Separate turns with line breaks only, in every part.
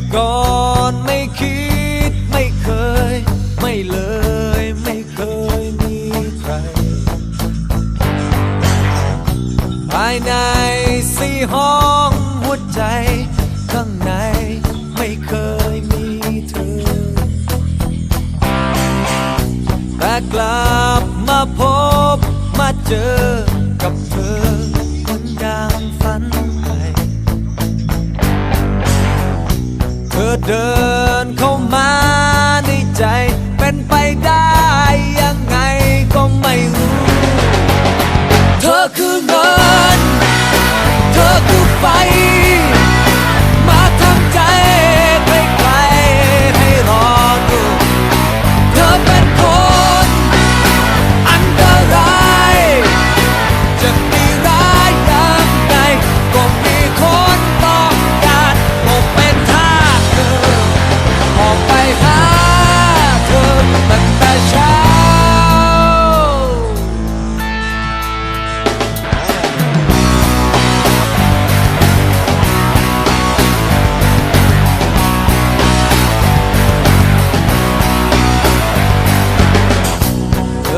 อก่อนไม่คิดไม่เคย ไม่เลยไม่เคยมีใคร ภายในสี่ห้องหัวใจข้างในไม่เคยมีเธอ แต่กลับมาพบมาเจอกับเธอ ธอคือเงิน เธอคือไฟ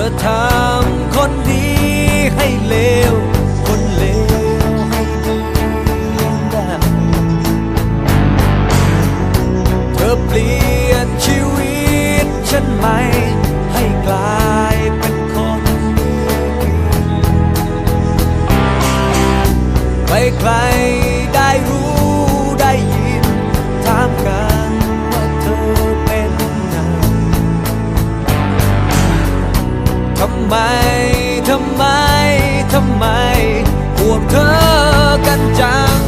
อทำคนดีให้เลว คนเลวให้ดีได้เธอเปลี่ยนชีวิตฉันใหม่ให้กลายเป็นคนดีไม่ใครได้รู้ ทำไม ทำไมห่วงเธอกันจัง